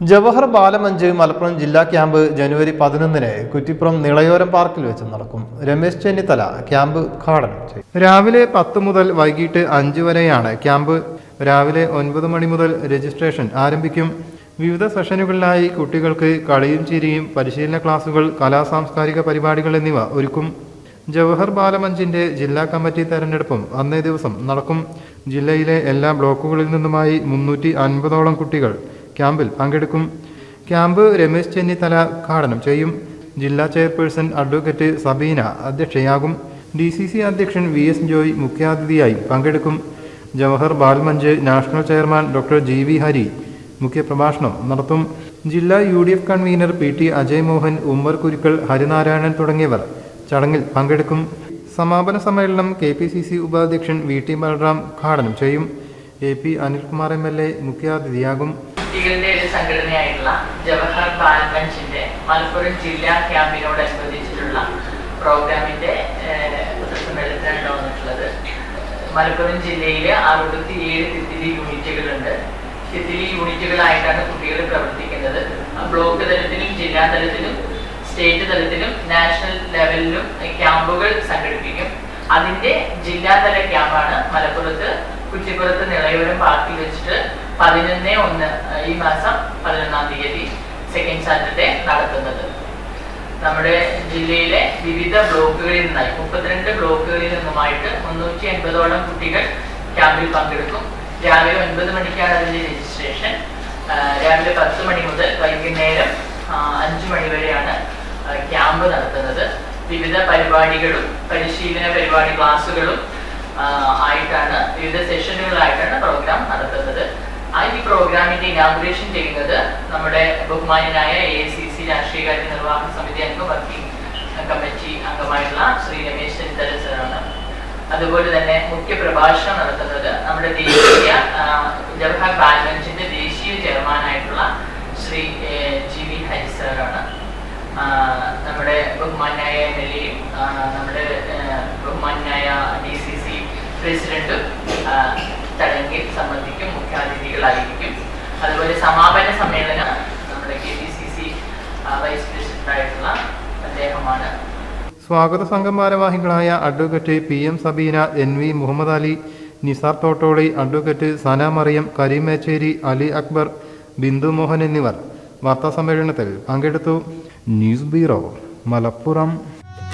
ജവഹർ ബാലമഞ്ച് മലപ്പുറം ജില്ലാ ക്യാമ്പ് ജനുവരി പതിനൊന്നിന് കുറ്റിപ്പുറം നിളയോരം പാർക്കിൽ വെച്ച് നടക്കും. രമേശ് ചെന്നിത്തല ക്യാമ്പ് ഉദ്ഘാടനം ചെയ്യും. രാവിലെ പത്ത് മുതൽ വൈകിട്ട് അഞ്ച് വരെയാണ് ക്യാമ്പ്. രാവിലെ ഒൻപത് മണി മുതൽ രജിസ്ട്രേഷൻ ആരംഭിക്കും. വിവിധ സെഷനുകളിലായി കുട്ടികൾക്ക് കളിയും ചിരിയും പരിശീലന ക്ലാസുകൾ കലാ സാംസ്കാരിക പരിപാടികൾ എന്നിവ ഒരുക്കും. ജവഹർ ബാലമഞ്ചിന്റെ ജില്ലാ കമ്മിറ്റി തെരഞ്ഞെടുപ്പും അന്നേ ദിവസം നടക്കും. ജില്ലയിലെ എല്ലാ ബ്ലോക്കുകളിൽ നിന്നുമായി മുന്നൂറ്റി അൻപതോളം കുട്ടികൾ ക്യാമ്പിൽ പങ്കെടുക്കും. ക്യാമ്പ് രമേശ് ചെന്നിത്തല ഉദ്ഘാടനം ചെയ്യും. ജില്ലാ ചെയർപേഴ്സൺ അഡ്വക്കേറ്റ് സബീന അധ്യക്ഷയാകും. ഡി സി സി അധ്യക്ഷൻ വി എസ് ജോയ് മുഖ്യാതിഥിയായി പങ്കെടുക്കും. Jawahar Balmanch national chairman doctor G V Hari മുഖ്യപ്രഭാഷണം നടത്തും. ജില്ലാ U D F convener P T Ajay Mohan Ummer Kurukkal Harinarayanan തുടങ്ങിയവർ ചടങ്ങിൽ പങ്കെടുക്കും. സമാപന സമ്മേളനം കെ പി സി സി ഉപാധ്യക്ഷൻ വി ടി ബലറാം ഉദ്ഘാടനം ചെയ്യും. A P Anilkumar M L A മുഖ്യാതിഥിയാകും. കുട്ടികളുടെ ഒരു സംഘടനയായിട്ടുള്ള ജവഹർ ബാലമഞ്ചിന്റെ മലപ്പുറം ജില്ലാ ക്യാമ്പിനോടനുബന്ധിച്ചിട്ടുള്ള പ്രോഗ്രാമിന്റെ ഏഹ്, പൊതുസമ്മേളനത്തിനാണ് വന്നിട്ടുള്ളത്. മലപ്പുറം ജില്ലയിലെ അറുപത്തിയേഴ് തിത്തിരി യൂണിറ്റുകളുണ്ട്. തിത്തിരി യൂണിറ്റുകളായിട്ടാണ് കുട്ടികൾ പ്രവർത്തിക്കുന്നത്. ബ്ലോക്ക് തലത്തിലും ജില്ലാ തലത്തിലും സ്റ്റേറ്റ് തലത്തിലും നാഷണൽ ലെവലിലും ക്യാമ്പുകൾ സംഘടിപ്പിക്കും. അതിന്റെ ജില്ലാതല ക്യാമ്പാണ് മലപ്പുറത്ത് കുറ്റിപ്പുറത്ത് നിളയോരം പാർക്കിൽ വെച്ചിട്ട് പതിനൊന്ന് ഒന്ന് ഈ മാസം പതിനൊന്നാം തീയതി സെക്കൻഡ് സാറ്റർഡേ നടത്തുന്നത് നമ്മുടെ ജില്ലയിലെ വിവിധ ബ്ലോക്കുകളിൽ നിന്നായി മുപ്പത്തിരണ്ട് ബ്ലോക്കുകളിൽ നിന്നുമായിട്ട് മുന്നൂറ്റി എൺപതോളം കുട്ടികൾ ക്യാമ്പിൽ പങ്കെടുക്കും. രാവിലെ ഒൻപത് മണിക്കാണ് അതിന്റെ രജിസ്ട്രേഷൻ. രാവിലെ പത്ത് മണി മുതൽ വൈകുന്നേരം അഞ്ചു മണി വരെയാണ് ക്യാമ്പ് നടത്തുന്നത്. വിവിധ പരിപാടികളും പരിശീലന പരിപാടി ക്ലാസ്സുകളും ആയിട്ടാണ് വിവിധ സെഷനുകളായിട്ടാണ് പ്രോഗ്രാം നടത്തുന്നത്. ആ പ്രോഗ്രാമിന്റെ ഇനാഗുറേഷൻ ചെയ്യുന്നത് നമ്മുടെ ബഹുമാനായ എ സി സി രാഷ്ട്രീയകാര്യ നിർവാഹക സമിതി അംഗം വർക്കിംഗ് കമ്മിറ്റി അംഗമായിട്ടുള്ള ശ്രീ രമേശ് ചെന്നിത്തല സാറാണ്. അതുപോലെ തന്നെ മുഖ്യ പ്രഭാഷണം നടത്തുന്നത് നമ്മുടെ ദേശീയ ജവഹർ ബാലമഞ്ചിന്റെ ദേശീയ ചെയർമാനായിട്ടുള്ള ശ്രീ ജി വി ഹരി സാറാണ്. നമ്മുടെ ബഹുമാനായ എം എൽ എയും നമ്മുടെ ബഹുമാനായ ഡി സി സി പ്രസിഡന്റും മുഖ്യാതിഥികളായിരിക്കും അതുപോലെ സമാപന സമ്മേളനം നമ്മുടെ K P C C vice പ്രസിഡന്റായിട്ടുള്ള അദ്ദേഹമാണ്. സ്വാഗത സംഘം ഭാരവാഹികളായ advocate P M Sabeena N V Muhammad Ali Nisar Thottoli advocate Sana Mariyam Kareemechery Ali Akbar Bindu Mohan എന്നിവർ വാർത്താസമ്മേളനത്തിൽ പങ്കെടുത്തു. News bureau Malappuram.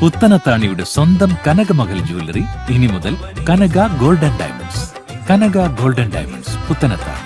പുത്തനത്താണിയുടെ സ്വന്തം കനകമകൽ ജ്വല്ലറി ഇനി മുതൽ Kanaka golden diamonds. Kanaka golden diamonds Puthanathani